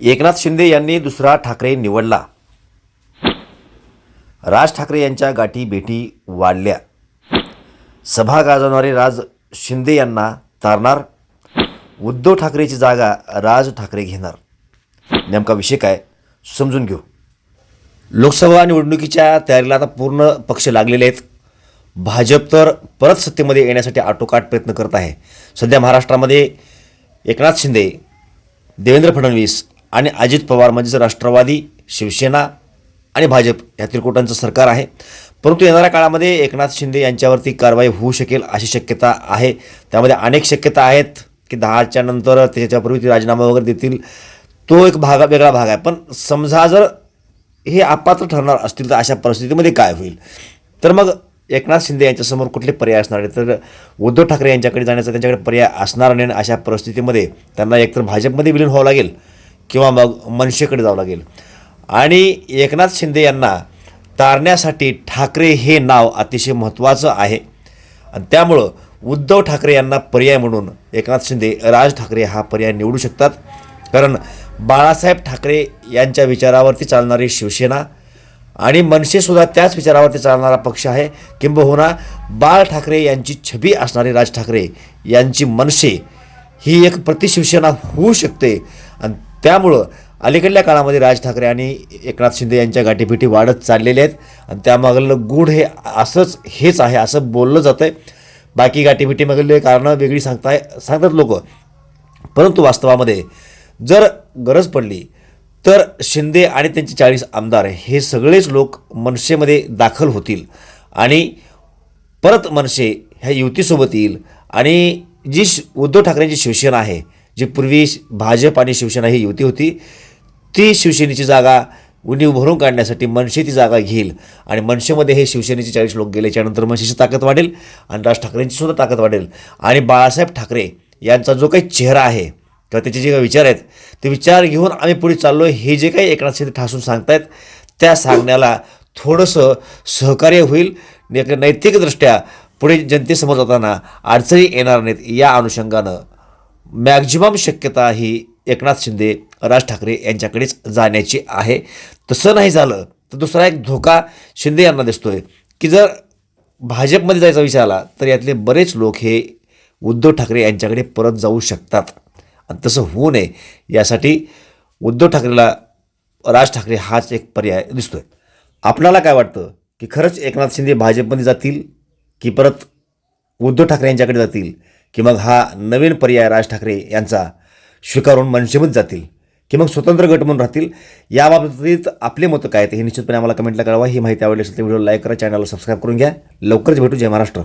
एकनाथ शिंदे यांनी दुसरा ठाकरे निवडला. राज ठाकरे यांच्या गाठी भेटी वाढल्या. सभा गाजवणारे राज शिंदे यांना तारणार. उद्धव ठाकरेची जागा राज ठाकरे घेणार. नेमका विषय काय? समजून घेऊ. लोकसभा निवडणुकीच्या तयारीला आता पूर्ण पक्ष लागलेले आहेत. भाजप तर परत सत्तेमध्ये येण्यासाठी आटोकाट प्रयत्न करत आहे. सध्या महाराष्ट्रामध्ये एकनाथ शिंदे देवेंद्र फडणवीस आणि अजित पवार म्हणजेच राष्ट्रवादी शिवसेना आणि भाजप या त्रिकोटांचं सरकार आहे. परंतु येणाऱ्या काळामध्ये एकनाथ शिंदे यांच्यावरती कारवाई होऊ शकेल अशी शक्यता आहे. त्यामध्ये अनेक शक्यता आहेत की दहाच्या नंतर त्याच्यापूर्वी ते राजीनामा वगैरे देतील. तो एक भाग वेगळा भाग आहे. पण समजा जर हे अपात्र ठरणार असतील तर अशा परिस्थितीमध्ये काय होईल? तर मग एकनाथ शिंदे यांच्यासमोर कुठले पर्याय असणार आहे तर उद्धव ठाकरे यांच्याकडे जाण्याचा त्यांच्याकडे पर्याय असणार नाही आणि अशा परिस्थितीमध्ये त्यांना एकतर भाजपमध्ये विलीन व्हावं लागेल. किंवा मग मनसेकडे जावं लागेल. आणि एकनाथ शिंदे यांना तारण्यासाठी ठाकरे हे नाव अतिशय महत्त्वाचं आहे. आणि त्यामुळं उद्धव ठाकरे यांना पर्याय म्हणून एकनाथ शिंदे राज ठाकरे हा पर्याय निवडू शकतात. कारण बाळासाहेब ठाकरे यांच्या विचारावरती चालणारी शिवसेना आणि मनसेसुद्धा त्याच विचारावरती चालणारा पक्ष आहे. किंबहुना बाळ ठाकरे यांची छबी असणारे राज ठाकरे यांची मनसे ही एक प्रतिशिवसेना होऊ शकते. आणि त्यामुळं अलीकडल्या काळामध्ये राज ठाकरे आणि एकनाथ शिंदे यांच्या गाठीभेटी वाढत चाललेल्या आहेत. आणि त्यामागलं गूढ हे असंच हेच आहे असं बोललं जातं आहे बाकी गाठीभेटीमागली कारणं वेगळी सांगताय सांगतात लोक. परंतु वास्तवामध्ये जर गरज पडली तर शिंदे आणि त्यांचे चाळीस आमदार हे सगळेच लोक मनसेमध्ये दाखल होतील. आणि परत मनसे ह्या युतीसोबत येईल. आणि जी श उद्धव ठाकरेंची शिवसेना आहे जी पूर्वी भाजप आणि शिवसेना ही युती होती ती शिवसेनेची जागा उणीव भरून काढण्यासाठी मनसे ती जागा घेईल आणि मनसेमध्ये हे शिवसेनेचे चाळीस लोक गेल्याच्यानंतर मनसेची ताकद वाढेल आणि राज ठाकरेंची सुद्धा ताकद वाढेल. आणि बाळासाहेब ठाकरे यांचा जो काही चेहरा आहे किंवा त्याचे जे काही विचार आहेत ते विचार घेऊन आम्ही पुढे चाललो हे जे काही एकनाथ शिंदे ठासून सांगतायत त्या सांगण्याला थोडंसं सहकार्य होईल नैतिकदृष्ट्या पुढे जनतेसमोर जाताना अडचणी येणार नाहीत या अनुषंगानं मॅक्झिमम शक्यता ही एकनाथ शिंदे राज ठाकरे यांच्याकडेच जाण्याची आहे. तसं नाही झालं तर दुसरा एक धोका शिंदे यांना दिसतोय की जर भाजपमध्ये जायचा विचार आला तर यातले बरेच लोक हे उद्धव ठाकरे यांच्याकडे परत जाऊ शकतात. आणि तसं होऊ नये यासाठी उद्धव ठाकरेला राज ठाकरे हाच एक पर्याय दिसतोय. आपणाला काय वाटतं की खरंच एकनाथ शिंदे भाजपमध्ये जातील की परत उद्धव ठाकरे यांच्याकडे जातील? की मग हा नवीन पर्याय राज ठाकरे यांचा स्वीकारून मनसेमध्ये जातील की मग स्वतंत्र गट म्हणून राहतील याबाबतीत आपले मतं काय ते हे निश्चितपणे आम्हाला कमेंटला कळवा. ही माहिती आवडली असेल तर व्हिडिओ लाईक करा चॅनलला सबस्क्राईब करून घ्या. लवकरच भेटू जय महाराष्ट्र.